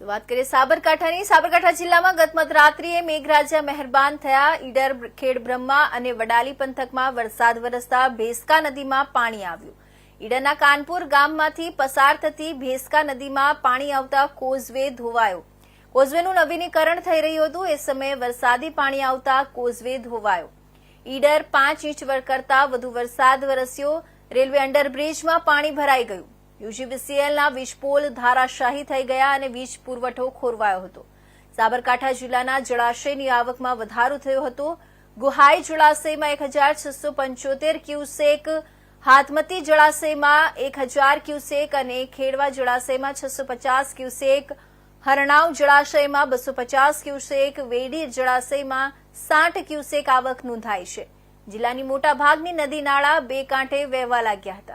તો વાત કરીએ સાબરકાંઠાની. સાબરકાંઠા જિલ્લામાં ગત મધરાત્રિએ મેઘરાજા મહેરબાન થયા. ઈડર ખેડ બ્રહ્મા અને વડાલી પંથકમાં વરસાદ વરસતા ભેસકા નદીમાં પાણી આવ્યું. ઈડરના કાનપુર ગામમાંથી પસાર થતી ભેસકા નદીમાં પાણી આવતા કોઝવે ધોવાયો. કોઝવેનું નવીનીકરણ થઈ રહ્યું હતું. એ સમયે વરસાદી પાણી આવતા કોઝવે ધોવાયો. ઈડર પાંચ ઇંચ કરતા વધુ વરસાદ વરસ્યો. રેલવે અંડરબ્રિજમાં પાણી ભરાઈ ગયું. યુજીવીસીએલના વીજપોલ ધારાશાહી થઈ ગયા અને વીજ પુરવઠો ખોરવાયો હતો. સાબરકાંઠા જિલ્લાના જળાશયની આવકમાં વધારો થયો હતો. ગુહાઈ જળાશયમાં એક હજાર છસો પંચોતેર ક્યુસેક, હાથમતી જળાશયમાં એક હજાર ક્યુસેક અને ખેડવા જળાશયમાં છસો પચાસ ક્યુસેક, હરણાવ જળાશયમાં બસો પચાસ ક્યુસેક, વેડી જળાશયમાં સાઠ ક્યુસેક આવક નોંધાઈ છે. જિલ્લાની મોટાભાગની નદી નાળા બે કાંઠે વહેવા લાગ્યા હતા.